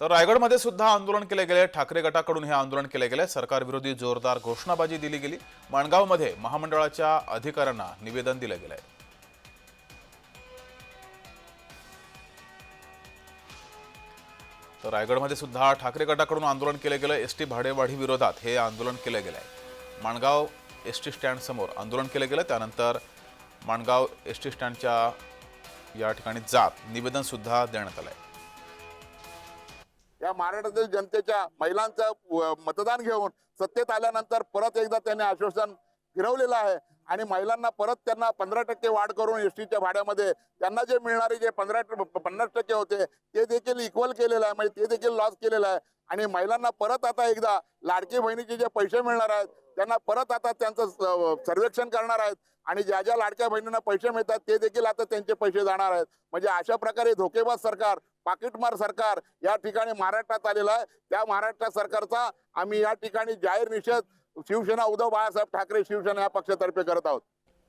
तर रायगडमध्ये सुद्धा आंदोलन केले गेले. ठाकरे गटाकडून हे आंदोलन केले गेले. सरकारविरोधी जोरदार घोषणाबाजी दिली गेली. माणगावमध्ये महामंडळाच्या अधिकाऱ्यांना निवेदन दिलं गेलंय. तर रायगडमध्ये सुद्धा ठाकरे गटाकडून आंदोलन केलं गेलं. एस टी भाडेवाढी विरोधात हे आंदोलन केलं गेलं. आहे माणगाव एस टी स्टँडसमोर आंदोलन केलं गेलं. त्यानंतर माणगाव एस टी स्टँडच्या या ठिकाणी जात निवेदनसुद्धा देण्यात आलं आहे या महाराष्ट्रातील जनतेच्या महिलांचं मतदान घेऊन सत्तेत आल्यानंतर परत एकदा त्यांनी आश्वासन फिरवलेलं आहे. आणि महिलांना परत त्यांना पंधरा टक्के वाढ करून एस टीच्या भाड्यामध्ये त्यांना जे मिळणारे जे पंधरा पन्नास टक्के होते ते देखील इक्वल केलेलं आहे. म्हणजे ते देखील लॉस केलेलं आहे. आणि महिलांना परत आता एकदा लाडकी बहिणीचे जे पैसे मिळणार आहेत त्यांना परत आता त्यांचं सर्वेक्षण करणार आहेत. आणि ज्या ज्या लाडक्या बहिणींना पैसे मिळतात ते देखील आता त्यांचे पैसे जाणार आहेत. म्हणजे अशा प्रकारे धोकेबाज सरकार पाकिटमार सरकार या ठिकाणी महाराष्ट्रात आलेलं आहे. त्या महाराष्ट्र सरकारचा आम्ही या ठिकाणी जाहीर निषेध शिवसेना उद्धव बाळासाहेब ठाकरे शिवसेना या पक्षातर्फे करत आहोत.